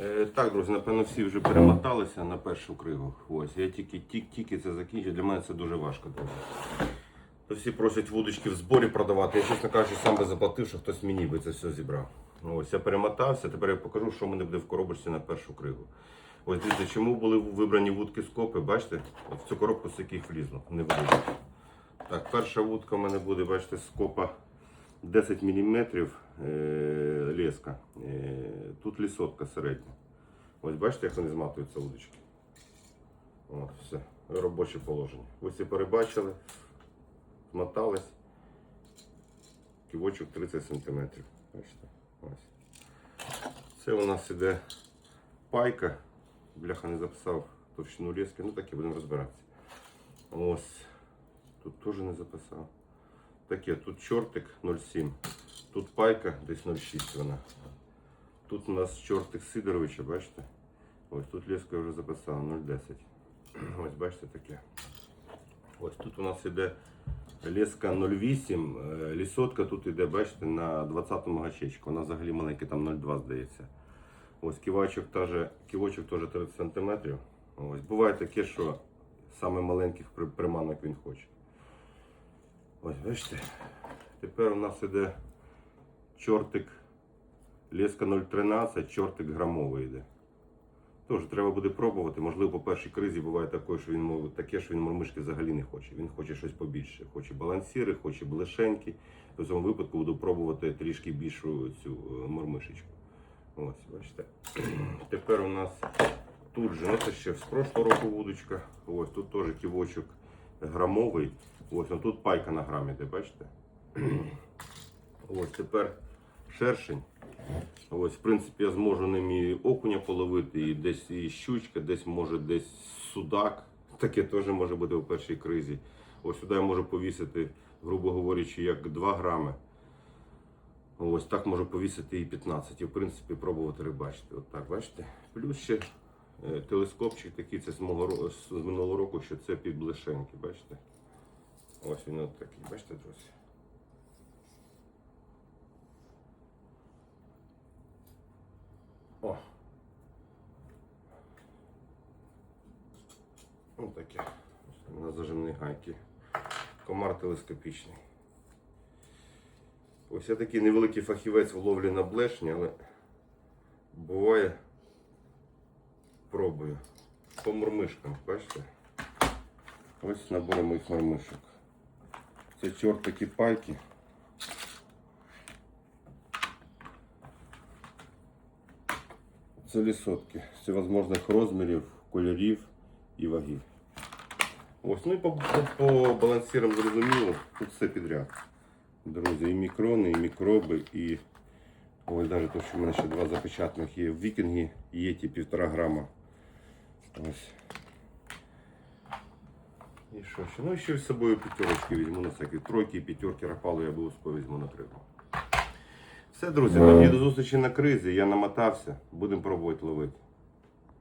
Е, так, друзі, напевно, всі вже перемоталися на першу кригу. Ось, я тільки, тільки, тільки це закінчив. Для мене це дуже важко. Всі просять вудочки в зборі продавати. Я, чесно кажучи, сам би заплатив, що хтось мені би це все зібрав. Ось, я перемотався, тепер я покажу, що в мене буде в коробочці на першу кригу. Ось дивіться, чому були вибрані вудки скопи, бачите? От в цю коробку з яких влізло, не влізло. Так, перша вудка в мене буде, бачите, скопа 10 мм леска. Е, тут лісотка середня. Ось бачите, як вони зматуються вудочки. От, все, робоче положення. Ось і перебачили, змотались. Ківочок 30 см. Бачите? Ось. Це у нас іде пайка. Бляха не записав товщину лески, ну так і будемо розбиратися. Ось. Тут теж не записав. Таке, тут чортик 0,7. Тут пайка десь 0,6 вона. Тут у нас чортик Сидоровича, бачите? Ось тут леска я вже записав 0,10. Ось бачите таке. Ось тут у нас іде леска 0,8. е, Лісотка тут іде, бачите, на 20-му гачечку. Вона взагалі маленька, там 0,2 здається. Ось ківачок теж, ківочок теж 30 см. Ось буває таке, що саме маленьких приманок він хоче. Ось, бачите. Тепер у нас іде чортик леска 0,13, чортик грамовий йде. Тож треба буде пробувати. Можливо, по першій кризі буває таке, що він таке, що він мормишки взагалі не хоче. Він хоче щось побільше. Хоче балансіри, хоче блешеньки. В цьому випадку буду пробувати трішки більшу цю е, мормишечку. Ось, бачите. Тепер у нас тут же, ну це ще з прошлого року вудочка. Ось тут теж ківочок грамовий. Ось тут пайка на грамі, де бачите? Ось тепер шершень. Ось, в принципі, я зможу ним і окуня половити, і десь і щучка, десь може десь судак. Таке теж може бути у першій кризі. Ось сюди я можу повісити, грубо говорячи, як 2 грами. Ось так можу повісити і 15. І в принципі пробувати рибачити. От так, бачите? Плюс ще телескопчик такий, це з, мого, з минулого року, що це під блешеньки, бачите? Ось він от такий, бачите, друзі? О! Ось таке. Ось На зажимні гайки. Комар телескопічний. Ось я такий невеликий фахівець в ловлі на блешні, але буває пробую. По мормишкам, бачите? Ось набор моїх мормишок. Це чортики пайки. Це лісотки всевозможних розмірів, кольорів і вагів. Ось, ну і по, по, балансирам зрозуміло, тут все підряд. Друзі, і мікрони, і мікроби, і ось навіть то, що в мене ще два запечатаних є в вікінгі, є ті півтора грама. Ось. І що ще? Ну ще з собою п'ятерочки візьму на всякі Тройки п'ятерки рапалу я обов'язково візьму на кригу. Все, друзі, тоді до зустрічі на кризі. Я намотався. Будемо пробувати ловити.